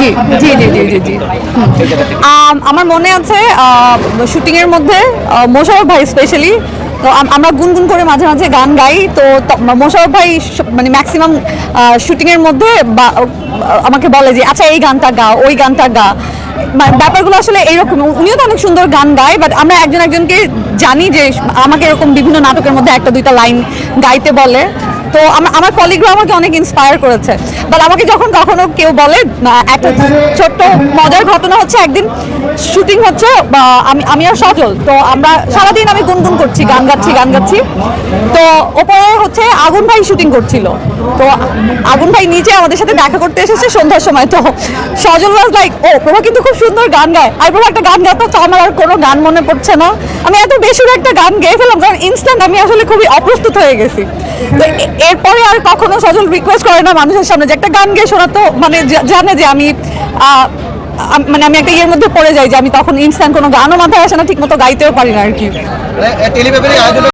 জি জি জি জি জি জি। আমার মনে আছে শুটিংয়ের মধ্যে মোশারফ ভাই স্পেশালি তো আমরা গুনগুন করে মাঝে মাঝে গান গাই, তো মোশারফ ভাই মানে ম্যাক্সিমাম শুটিংয়ের মধ্যে আমাকে বলে যে আচ্ছা এই গানটা গা, ওই গানটা গা। ব্যাপারগুলো আসলে এইরকম, উনিও তো অনেক সুন্দর গান গায় বাট আমরা একজন একজনকে জানি যে, আমাকে এরকম বিভিন্ন নাটকের মধ্যে একটা দুইটা লাইন গাইতে বলে। তো আমার কলিগরা আমাকে অনেক ইন্সপায়ার করেছে। বাট আমাকে যখন কখনো কেউ বলে একটা ছোট্ট মজার ঘটনা হচ্ছে একদিন শুটিং হচ্ছে আমি আমি আর সজল, তো আমরা সারাদিন আমি গুনগুন করছি, গান গাচ্ছি গান গাচ্ছি। তো ওপরে হচ্ছে আগুন ভাই শুটিং করছিল। তো আগুন ভাই নিচে আমাদের সাথে দেখা করতে এসেছে সন্ধ্যার সময়। তো সজল ওয়াজ লাইক ও, প্রভা কিন্তু খুব সুন্দর গান গায়। আর প্রভা একটা গান গাতো তো আমার আর কোনো গান মনে পড়ছে না। আমি এত বেসুর একটা গান গেয়ে ফেলাম কারণ ইনস্ট্যান্ট আমি আসলে খুবই অপ্রস্তুত হয়ে গেছি। এরপরে আর কখনো সজল রিকোয়েস্ট করে না মানুষের সামনে যে একটা গান গেয়ে শোনা তো মানে জানে যে আমি মানে আমি একটা ইয়ের মধ্যে পড়ে যাই যে আমি তখন ইনস্ট্যান্ট কোনো গানও মাথায় আসে না ঠিক মতো গাইতেও পারি না আর কি। আয়োজনে